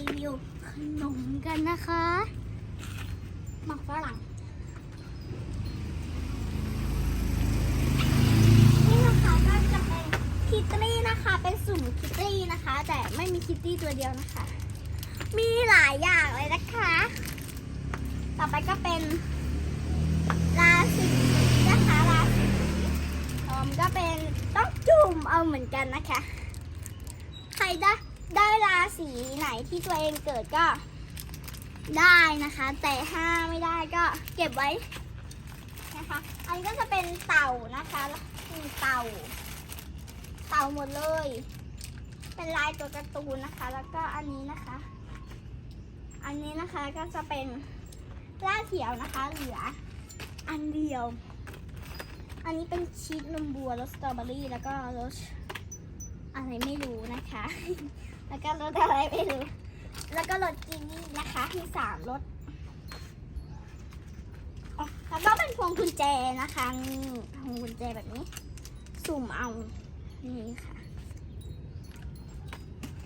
รีวิวขนมกันนะคะหมักฝรั่งนี่นะคะก็จะเป็นคิตตี้นะคะ เป็นสุ่มคิตตี้นะคะ แต่ไม่มีคิตตี้ตัวเดียวนะคะ มีหลายอย่างเลยนะคะ ต่อไปก็เป็นราศีนะคะราศีอมก็เป็นต้องจุ่มเอาเหมือนกันนะคะ ใครได้ ได้ราศีไหนที่ตัวเองเกิดก็ได้นะคะ แต่ถ้าไม่ได้ก็เก็บไว้นะคะ อันนี้ก็จะเป็นเต่านะคะสีเต่า เต่าหมดเลย เป็นลายตัวการ์ตูนนะคะ แล้วก็อันนี้นะคะ อันนี้นะคะก็จะเป็นล่าเขียวนะคะเหลือ อันเดียว อันนี้เป็นชีสนมบัวรสสตรอเบอรี่แล้วก็รส อะไรไม่รู้นะคะ แล้วก็รสอะไรไม่รู้ แล้วก็รสกีนี่นะคะมีสามรสแล้วก็เป็นพวงกุญแจนะคะนี่พวงกุญแจแบบนี้ สุ่มเอา นี่ค่ะ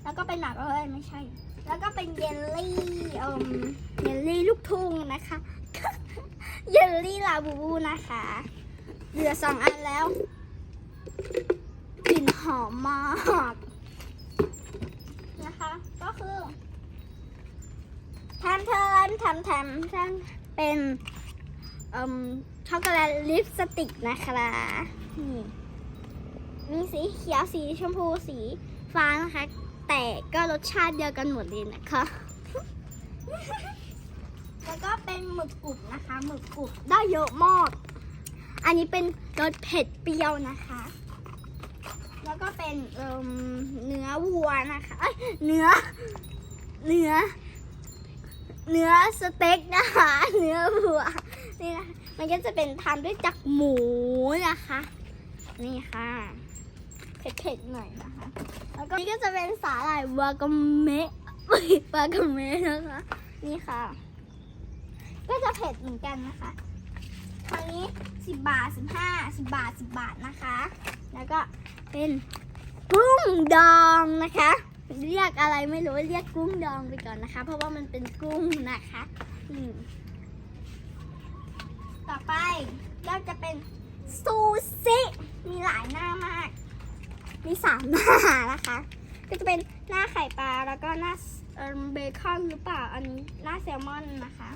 แล้วก็เป็นหนักเอ้ยไม่ใช่ แล้วก็เป็นเยลลี่เอ่มเยลลี่ลูกทุ่งนะคะ เยลลี่ลาบูบูนะคะ เหลือสองอันแล้ว อมมากนะคะ ก็คือแทมเทินทมแทมแทมเป็นช็อกโกแลตลิปสติกนะคะนี่มีสีเขียวสีชมพูสีฟ้านะคะ แต่ก็รสชาติเดียวกันหมดเลยนะคะ แล้วก็เป็นหมึกกรุบนะคะหมึกกรุบได้เยอะมาก อันนี้เป็นรสเผ็ดเปรี้ยวนะคะ แล้วก็เป็นเอิ่มเนื้อวัวนะคะเนื้อ เนื้อ เนื้อสเต็กนะคะ เนื้อวัวนี่นะคะมันก็จะเป็นทำด้วยจากหมูนะคะ นี่ค่ะเผ็ดๆหน่อยนะคะ แล้วก็นี่ก็จะเป็นสาหร่ายวากาเมะวากาเมะนะคะ นี่ค่ะ ก็จะเผ็ดเหมือนกันนะคะอันนี้สิบบาทสิบห้าสิบบาทสิบบาทนะคะ แล้วก็เป็นกุ้งดองนะคะ เรียกอะไรไม่รู้เรียกกุ้งดองไปก่อนนะคะ เพราะว่ามันเป็นกุ้งนะคะต่อไปก็จะเป็นซูชิมีหลายหน้ามาก มีสามหน้านะคะ ก็จะเป็นหน้าไข่ปลาแล้วก็หน้าเอิ่มเบคอนหรือเปล่าอันนี้หน้าแซลมอนนะคะ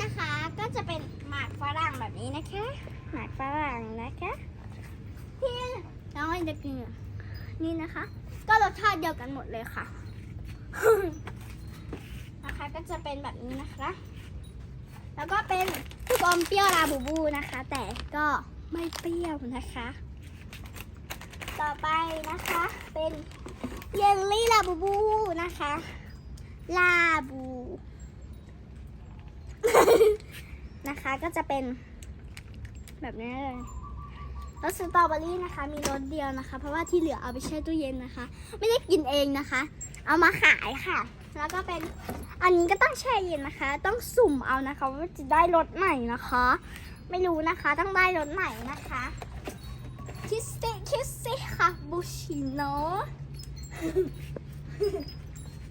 นะคะก็จะเป็นหมากฝรั่งแบบนี้นะคะ หมากฝรั่งนะคะ ที่น้องจะกินอะนี่นะคะ ก็รสชาติเดียวกันหมดเลยค่ะ นะคะก็จะเป็นแบบนี้นะคะ แล้วก็เป็นลูกอมเปรี้ยวลาบูบูนะคะ แต่ก็ไม่เปรี้ยวนะคะ ต่อไปนะคะ เป็นเยลลี่ลาบูบูนะคะ ลาบู นะคะก็จะเป็นแบบนี้เลย รสสตรอเบอรี่นะคะ มีรสเดียวนะคะ เพราะว่าที่เหลือเอาไปแช่ตู้เย็นนะคะ ไม่ได้กินเองนะคะ เอามาขายค่ะ แล้วก็เป็นอันนี้ก็ต้องแช่เย็นนะคะ ต้องสุ่มเอานะคะว่าจะได้รสไหนนะคะ ไม่รู้นะคะต้องได้รสไหนนะคะคิสซี่คิสซี่ค่ะบูชิโน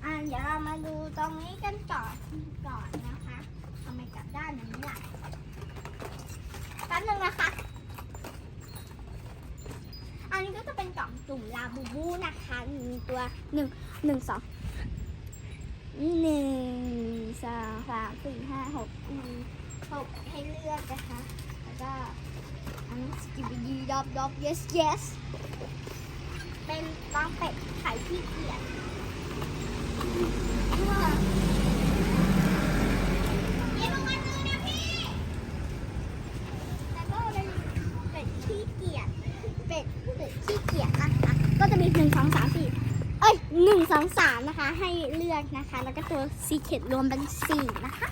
อะเดี๋ยวเรามาดูตรงนี้กันก่อนก่อนนะคะทำไมกลับด้านนี้ล่ะแป๊บนึงนะคะ บูบูนะคะหนึ่งตัวหนึ่งหนึ่งสองหนึ่งสองสามสี่ห้าหกมีหกให้เลือกนะคะ แล้วก็อันนี้สกิบดีดอบดอบ yes yes เป็นต้องเป็ดไข่ที่เกียดแล้วก็เป็นเป็ดขี้เกียจเป็ดเป็ดขี้เกียจนะคะ ก็จะมีหนึ่งสองสามสี่เอ้ยหนึ่งส องสามนะคะ ให้เลือกนะคะ แล้วก็ตัวซีเคดรวมเป็นสี่นะคะ